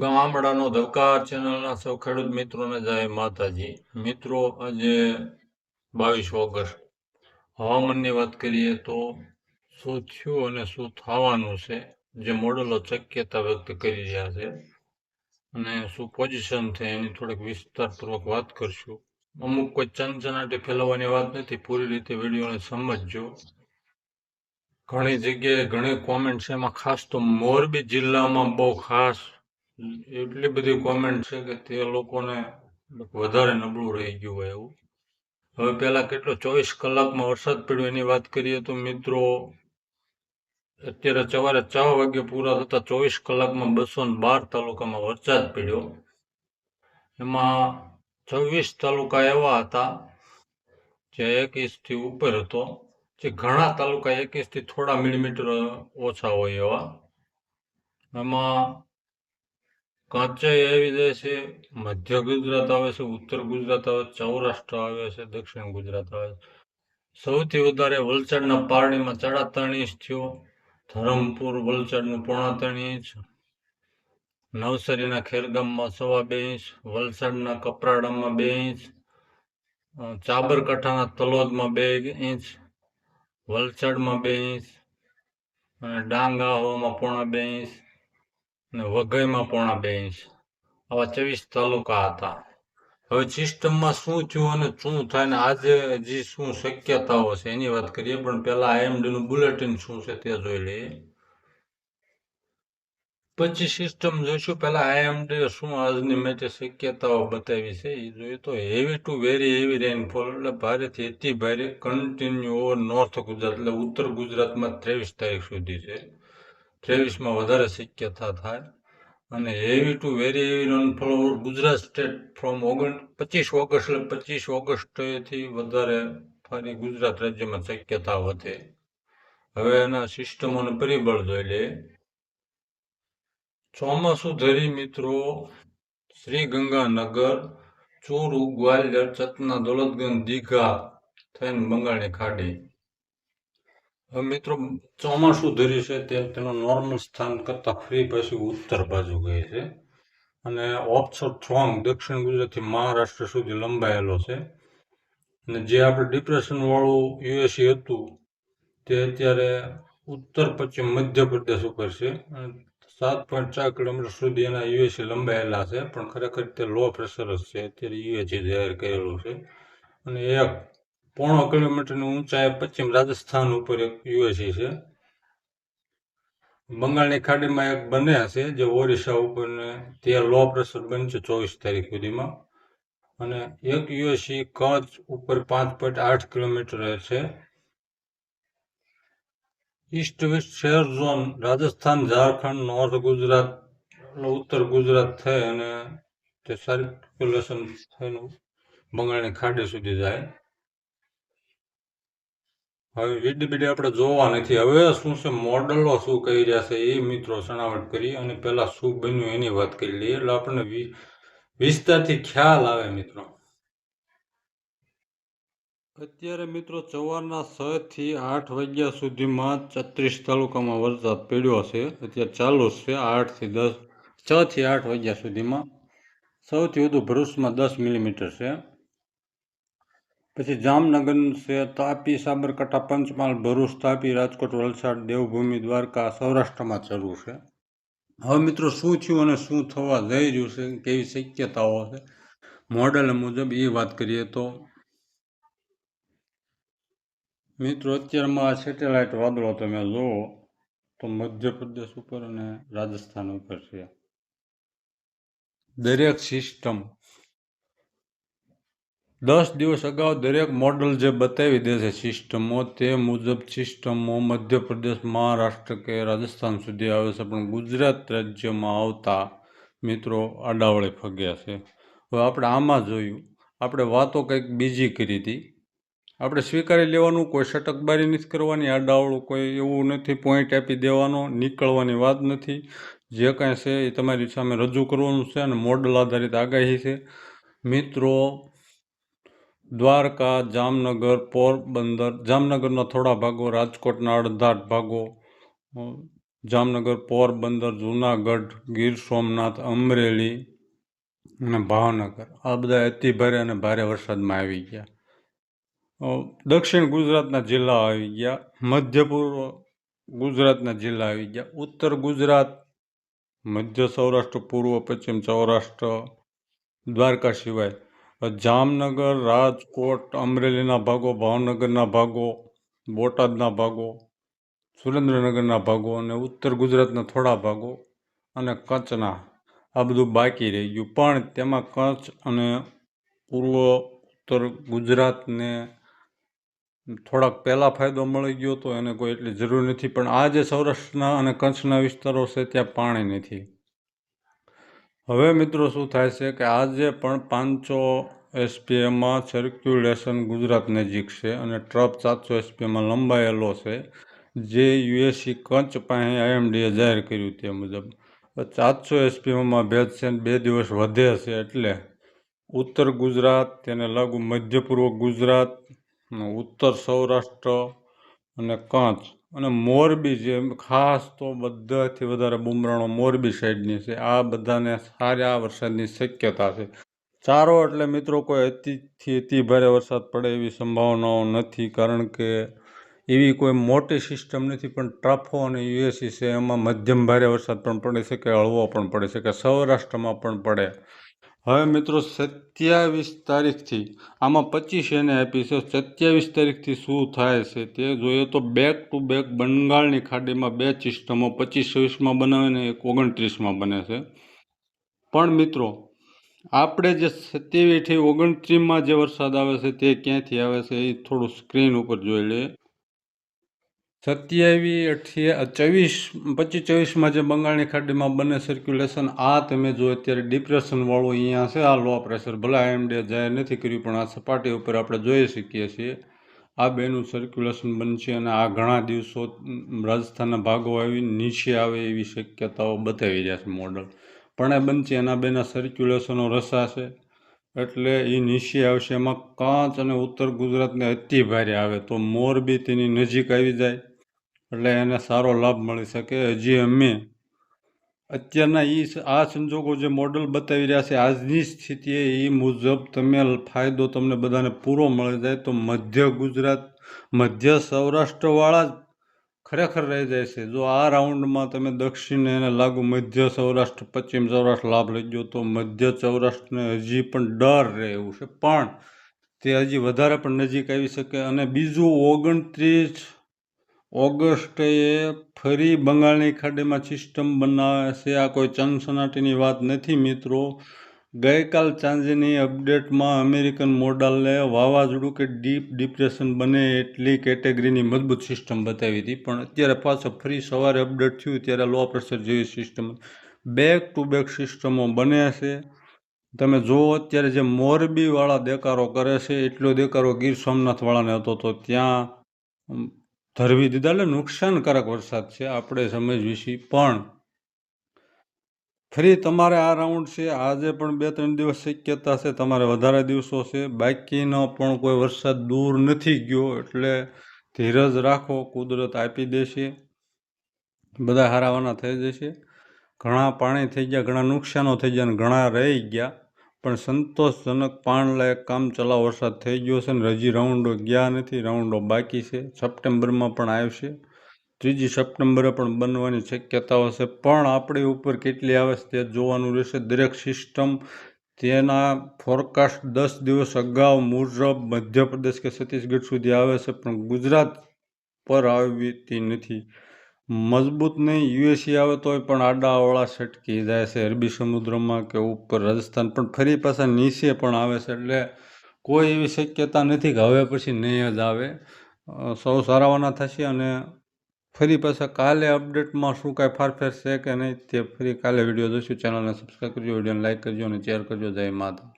ગામડાનો ધબકાર ચેનલના સૌ ખેડૂત મિત્રોને જય માતાજી. મિત્રો, આજે બાવીસ ઓગસ્ટ. હવામાનની વાત કરીએ તો શું થયું અને શું થવાનું છે? જે મોડલો શક્યતા વ્યક્ત કરી રહ્યા છે અને શું પોઝિશન છે એની થોડીક વિસ્તારપૂર્વક વાત કરશું. અમુક કોઈ ચનચનાટી ફેલાવવાની વાત નથી, પૂરી રીતે વિડીયોને સમજજો. ઘણી જગ્યાએ ઘણી કોમેન્ટ છે. એમાં ખાસ તો મોરબી જિલ્લામાં બહુ ખાસ એટલી બધી કોમેન્ટ છે કે તે લોકોને વધારે નબળું રહી ગયું હોય એવું. હવે પહેલા કેટલો ચોવીસ કલાકમાં વરસાદ પડ્યો એની વાત કરીએ તો મિત્રો, અત્યારે સવારે છ વાગે પૂરા થતા ચોવીસ કલાકમાં બસો બાર તાલુકામાં વરસાદ પડ્યો. એમાં છવ્વીસ તાલુકા એવા હતા જે એકવીસથી ઉપર હતો. જે ઘણા તાલુકા એકવીસથી થોડા મિલીમીટર ઓછા હોય એવા. એમાં કાંચાઈ આવી જાય છે, મધ્ય ગુજરાત આવે છે, ઉત્તર ગુજરાત આવે સૌરાષ્ટ્ર આવે છે, દક્ષિણ ગુજરાત આવે છે. સૌથી વધારે વલસાડના પારડીમાં ચડાતાણી ઇંચ થયો. ધરમપુર, વલસાડનું પોણા ત્રણ ઇંચ નવસારીના ખેરગામમાં સવા બે ઇંચ, વલસાડના કપરાડામાં બે ઇંચ સાબરકાંઠાના તલોદમાં બે ઇંચ, વલસાડમાં બે ઇંચ, અને ડાંગ આહવામાં પોણા બે ઇંચ. અને વઘઈમાં પોણા બે આવા ચોવીસ તાલુકા હતા. હવે સિસ્ટમમાં શું થયું અને શું થાય ને આજે હજી શું શક્યતાઓ છે એની વાત કરીએ, પણ પહેલા આઈએમડી નું બુલેટિન શું છે તે જોઈ લઈએ. પછી સિસ્ટમ જોઈશું. પહેલા આઈએમડી શું આજની માટે શક્યતાઓ બતાવી છે એ જોઈએ તો heavy to very heavy rainfall એટલે ભારેથી અતિ ભારે કન્ટિન્યુ ઓવર નોર્થ ગુજરાત એટલે ઉત્તર ગુજરાતમાં ત્રેવીસ તારીખ સુધી છે. ત્રેવીસમાં વધારે શક્યતા થાય. અને heavy to very heavy rainfall Gujarat state from ઓગણ, પચીસ ઓગસ્ટ એટલે પચીસ ઓગસ્ટથી વધારે ફરી ગુજરાત રાજ્યમાં શક્યતા વધે. હવે એના સિસ્ટમોને પરિબળ જોઈ લે. ચોમાસુ ધરી મિત્રો શ્રી ગંગાનગર ચોરુ ગ્વાલિયર ચતના, દોલતગંજ, દીઘા થઈને બંગાળની ખાડી. મિત્રો, ચોમાસું ધરી છે તે તેનું નોર્મલ સ્થાન કરતાં ફ્રી પછી ઉત્તર બાજુ ગઈ છે. અને ઓપ્સર થ્રોંગ દક્ષિણ ગુજરાતથી મહારાષ્ટ્ર સુધી લંબાયેલો છે. અને જે આપણે ડિપ્રેશનવાળું યુએસી હતું, તે અત્યારે ઉત્તર પશ્ચિમ મધ્યપ્રદેશ ઉપર છે. સાત પોઈન્ટ ચાર કિલોમીટર સુધી એના યુએસી લંબાયેલા છે. પણ ખરેખર તે લો પ્રેશર જ છે. અત્યારે યુએસી જાહેર કરેલું છે. અને એક પોણો કિલોમીટરની ઊંચાઈ પશ્ચિમ રાજસ્થાન ઉપર એક યુએસી છે. બંગાળની ખાડીમાં એક બને છે જે ઓરિસ્સા ઉપર ત્યાં લો પ્રેશર બનશે ચોવીસ તારીખ સુધીમાં. અને એક યુએસી કચ્છ ઉપર પાંચ પોઈન્ટ આઠ કિલોમીટર છે. East west shear zone Rajasthan, Jharkhand, north Gujarat ઉત્તર ગુજરાત થઈ અને તે સર્ક્યુલેશન થઈને બંગાળની ખાડી સુધી જાય. હવે વીડી બીડી આપણે જોવા નથી. હવે શું છે? મોડલો શું કહી રહ્યા છે એ મિત્રો સણાવટ કરી અને પહેલાં શું બન્યું એની વાત કરી લઈએ. એટલે આપણને વિસ્તારથી ખ્યાલ આવે મિત્રો. અત્યારે મિત્રો સવારના છ થી આઠ વાગ્યા સુધીમાં છત્રીસ તાલુકામાં વરસાદ પડ્યો છે. અત્યારે ચાલુ જ છે આઠથી દસ, છ થી આઠ વાગ્યા સુધીમાં. સૌથી વધુ ભરૂચમાં દસ મિલીમીટર છે. પછી જામનગર છે, તાપી, સાબરકાંઠા, પંચમહાલ, ભરૂચ, તાપી, રાજકોટ, વલસાડ, દેવભૂમિ, દ્વારકા, સૌરાષ્ટ્રમાં શરૂ છે. હવે મિત્રો શું થયું અને શું થવા જઈ રહ્યું છે, કેવી શક્યતાઓ છે? મોડેલ મુજબ એ વાત કરીએ તો મિત્રો અત્યારમાં આ સેટેલાઇટ વાદળો તમે જુઓ તો મધ્યપ્રદેશ ઉપર અને રાજસ્થાન ઉપર છે. દરેક સિસ્ટમ દસ દિવસ અગાઉ દરેક મોડલ જે બતાવી દે છે સિસ્ટમો, તે મુજબ સિસ્ટમો મધ્યપ્રદેશ, મહારાષ્ટ્ર કે રાજસ્થાન સુધી આવે છે. પણ ગુજરાત રાજ્યમાં આવતા મિત્રો આડાવળે ફગ્યા છે. હવે આપણે આમાં જોયું. આપણે વાતો કંઈક બીજી કરી હતી. આપણે સ્વીકારી લેવાનું, કોઈ સટકબારી નથી કરવાની આડાવળું કોઈ એવું નથી પોઈન્ટ આપી દેવાનો, નીકળવાની વાત નથી. જે કાંઈ છે એ તમારી સામે રજૂ કરવાનું છે અને મોડલ આધારિત આગાહી છે. મિત્રો દ્વારકા, જામનગર, પોરબંદર, જામનગરના થોડા ભાગો, રાજકોટના અડધા ભાગો જામનગર, પોરબંદર, જુનાગઢ, ગીર સોમનાથ, અમરેલી અને ભાવનગર. આ બધા અતિ ભારે અને ભારે વરસાદમાં આવી ગયા. દક્ષિણ ગુજરાતના જિલ્લા આવી ગયા, મધ્ય પૂર્વ ગુજરાતના જિલ્લા આવી ગયા, ઉત્તર ગુજરાત, મધ્ય સૌરાષ્ટ્ર, પૂર્વ, પશ્ચિમ સૌરાષ્ટ્ર, દ્વારકા સિવાય જામનગર, રાજકોટ, અમરેલીના ભાગો, ભાવનગરના ભાગો, બોટાદના ભાગો, સુરેન્દ્રનગરના ભાગો અને ઉત્તર ગુજરાતના થોડા ભાગો અને કચ્છના. આ બધું બાકી રહી ગયું. પણ તેમાં કચ્છ અને પૂર્વ ઉત્તર ગુજરાતને થોડાક પહેલાં ફાયદો મળી ગયો તો એને કોઈ એટલી જરૂર નથી. પણ આ જે સૌરાષ્ટ્રના અને કચ્છના વિસ્તારો છે ત્યાં પાણી નથી. હવે મિત્રો શું થાય છે કે આજે પણ પાંચસો એસપીએમાં સર્ક્યુલેશન ગુજરાત નજીક છે અને ટ્રપ સાતસો એસપીએમાં લંબાયેલો છે. જે યુએસસી કચ્છ પાસે આઈએમડીએ જાહેર કર્યું તે મુજબ. સાતસો એસપીએમાં ભેજ છે બે દિવસ વધે છે એટલે ઉત્તર ગુજરાત, તેને લાગુ મધ્ય પૂર્વ ગુજરાત, ઉત્તર સૌરાષ્ટ્ર અને કચ્છ અને મોરબી જે ખાસ તો બધાથી વધારે બુમરાણો મોરબી સાઈડની છે. આ બધાને સારા વરસાદની શક્યતા છે. ચારો એટલે મિત્રો કોઈ અતિથી અતિ ભારે વરસાદ પડે એવી સંભાવનાઓ નથી, કારણ કે એવી કોઈ મોટી સિસ્ટમ નથી, પણ ટ્રફો અને યુએસી છે, એમાં મધ્યમ ભારે વરસાદ પણ પડી શકે, હળવો પણ પડી શકે, સૌરાષ્ટ્રમાં પણ પડે. હવે મિત્રો સત્યાવીસ તારીખથી, આમાં પચીસ એને આપી છે. સત્યાવીસ તારીખથી શું થાય છે તે જોઈએ તો બેક ટુ બેક બંગાળની ખાડીમાં બે સિસ્ટમો પચીસ છવ્વીસમાં બનાવે ને એક ઓગણત્રીસમાં બને છે. પણ મિત્રો, આપણે જે સત્યાવીસથી ઓગણત્રીસમાં જે વરસાદ આવે છે તે ક્યાંથી આવે છે એ થોડું સ્ક્રીન ઉપર જોઈ લઈએ. સત્યાવીસ ચોવીસ પચીસ ચોવીસમાં જે બંગાળની ખાડીમાં બંને સર્ક્યુલેશન આ તમે જો અત્યારે ડિપ્રેશનવાળું અહીંયા છે, આ લો પ્રેશર ભલે આઈએમડીએ જાહેર નથી કર્યું, પણ આ સપાટી ઉપર આપણે જોઈ શકીએ છીએ. આ બેનું સર્ક્યુલેશન બનશે અને આ ઘણા દિવસો રાજસ્થાનના ભાગો આવી નીચે આવે એવી શક્યતાઓ બતાવી રહ્યા છે મોડલ પણ એ બનશે, એના બેના સર્ક્યુલેશનો રસાશે એટલે એ નીચે આવશે, એમાં કાંચ અને ઉત્તર ગુજરાતને અતિ ભારે આવે, તો મોરબી તેની નજીક આવી જાય. એટલે એને સારો લાભ મળી શકે. હજી અમે અત્યારના એ આ સંજોગો જે મોડલ બતાવી રહ્યા છે, આજની સ્થિતિએ એ મુજબ તમે ફાયદો તમને બધાને પૂરો મળી જાય તો મધ્ય ગુજરાત, મધ્ય સૌરાષ્ટ્રવાળા જ ખરેખર રહી જાય છે. જો આ રાઉન્ડમાં તમે દક્ષિણ એને લાગુ, મધ્ય સૌરાષ્ટ્ર, પશ્ચિમ સૌરાષ્ટ્ર લાભ લઈ તો મધ્ય સૌરાષ્ટ્રને હજી પણ ડર રહે એવું છે. પણ તે હજી વધારે પણ નજીક આવી શકે. અને બીજું ઓગણત્રીસ ઓગસ્ટે ફરી બંગાળની ખાડીમાં સિસ્ટમ બનાવે છે આ કોઈ ચનસનાટીની વાત નથી મિત્રો. ગઈકાલ સાંજની અપડેટમાં અમેરિકન મોડલને વાવાઝોડું કે ડીપ ડિપ્રેશન બને એટલી કેટેગરીની મજબૂત સિસ્ટમ બતાવી હતી. પણ અત્યારે પાછો ફરી સવારે અપડેટ થયું ત્યારે લો પ્રેશર જેવી સિસ્ટમ. બેક ટુ બેક સિસ્ટમો બને છે. તમે જુઓ, અત્યારે જે મોરબીવાળા દેકારો કરે છે, એટલો દેકારો ગીર સોમનાથવાળાને હતો તો ત્યાં ધરવી દીધા એટલે નુકસાનકારક વરસાદ છે, આપણે સમજવી છીએ પણ ફરી તમારે આ રાઉન્ડ છે, આજે પણ બે ત્રણ દિવસ શક્યતા છે, તમારે વધારે દિવસો છે. બાકીનો પણ કોઈ વરસાદ દૂર નથી ગયો, એટલે ધીરજ રાખો, કુદરત આપી દેશે. બધા હારાવાના થઈ જશે. ઘણા પાણી થઈ ગયા, ઘણા નુકસાનો થઈ ગયા અને ઘણા રહી ગયા. પણ સંતોષજનક પાણલાયક કામ ચલાવ વરસાદ થઈ ગયો છે ને હજી રાઉન્ડો ગયા નથી, રાઉન્ડો બાકી છે. સપ્ટેમ્બરમાં પણ આવશે. ત્રીજી સપ્ટેમ્બરે પણ બનવાની શક્યતાઓ છે. પણ આપણી ઉપર કેટલી આવે છે તે જોવાનું રહેશે. દરેક સિસ્ટમ તેના ફોરકાસ્ટ દસ દિવસ અગાઉ મુજબ મધ્યપ્રદેશ કે છત્તીસગઢ સુધી આવે છે. પણ ગુજરાત પર આવતી નથી. મજબૂત નહીં યુએસી આવે તોય પણ આડાવાળા છટકી જાય છે. અરબી સમુદ્રમાં કે ઉપર રાજસ્થાન પણ ફરી પાછા નીચે પણ આવે છે. એટલે કોઈ એવી શક્યતા નથી કે હવે પછી નહીં જ આવે. સૌ સારાવાના થશે અને ફરી પાછા કાલે અપડેટમાં શું કાંઈ ફારફેર છે કે નહીં તે ફરી કાલે વીડિયો જોઈશું. ચેનલને સબસ્ક્રાઈબ કરજો, વિડીયોને લાઈક કરજો અને શેર કરજો. જય માતા